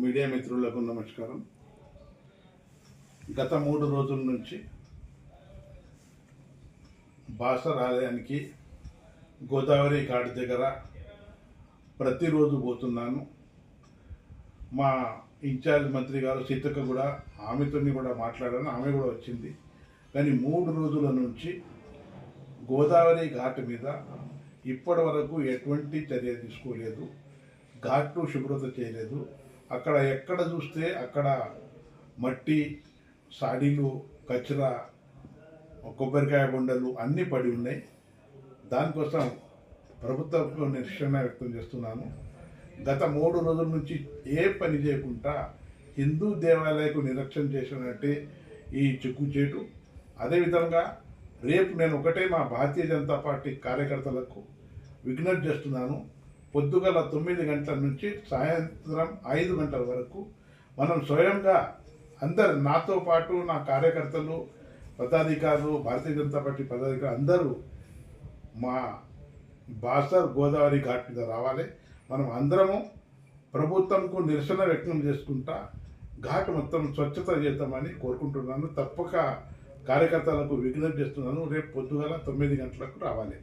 Media మిత్రులకు నమస్కారం. గత మూడు రోజుల నుంచి బాసర్ ఆలయానికి గోదావరి ఘాట్ దగ్గర ప్రతిరోజు పోతున్నాను. మా ఇన్ఛార్జ్ మంత్రి గారు సీతక్క కూడా ఆమెతోని కూడా మాట్లాడాను. ఆమె కూడా వచ్చింది. కానీ మూడు రోజుల నుంచి గోదావరి ఘాట్ మీద ఇప్పటి వరకు ఎటువంటి చర్య తీసుకోలేదు. ఘాట్లు శుభ్రత చేయలేదు. అక్కడ ఎక్కడ చూస్తే అక్కడ మట్టి సాడీలు కచరా కొబ్బరికాయ బొండలు అన్నీ పడి ఉన్నాయి. దానికోసం ప్రభుత్వంలో నిరసన వ్యక్తం చేస్తున్నాను. గత మూడు రోజుల నుంచి ఏ పని చేయకుండా హిందూ దేవాలయకు నిరక్షణ చేసినట్టే ఈ చిక్కుచేటు అదేవిధంగా రేపు నేను ఒకటే మా భారతీయ జనతా పార్టీ కార్యకర్తలకు విజ్ఞప్తి చేస్తున్నాను. పొద్దుగల తొమ్మిది గంటల నుంచి సాయంత్రం ఐదు గంటల వరకు మనం స్వయంగా అందరు నాతో పాటు నా కార్యకర్తలు పదాధికారులు భారతీయ జనతా పార్టీ పదాధికారులు అందరూ మా బాసర్ గోదావరి ఘాట్ మీద రావాలి. మనం అందరము ప్రభుత్వంకు నిరసన వ్యక్తం చేసుకుంటా ఘాట్ మొత్తం స్వచ్ఛత చేద్దామని కోరుకుంటున్నాను. తప్పక కార్యకర్తలకు విజ్ఞప్తి చేస్తున్నాను. రేపు పొద్దుగల తొమ్మిది గంటలకు రావాలి.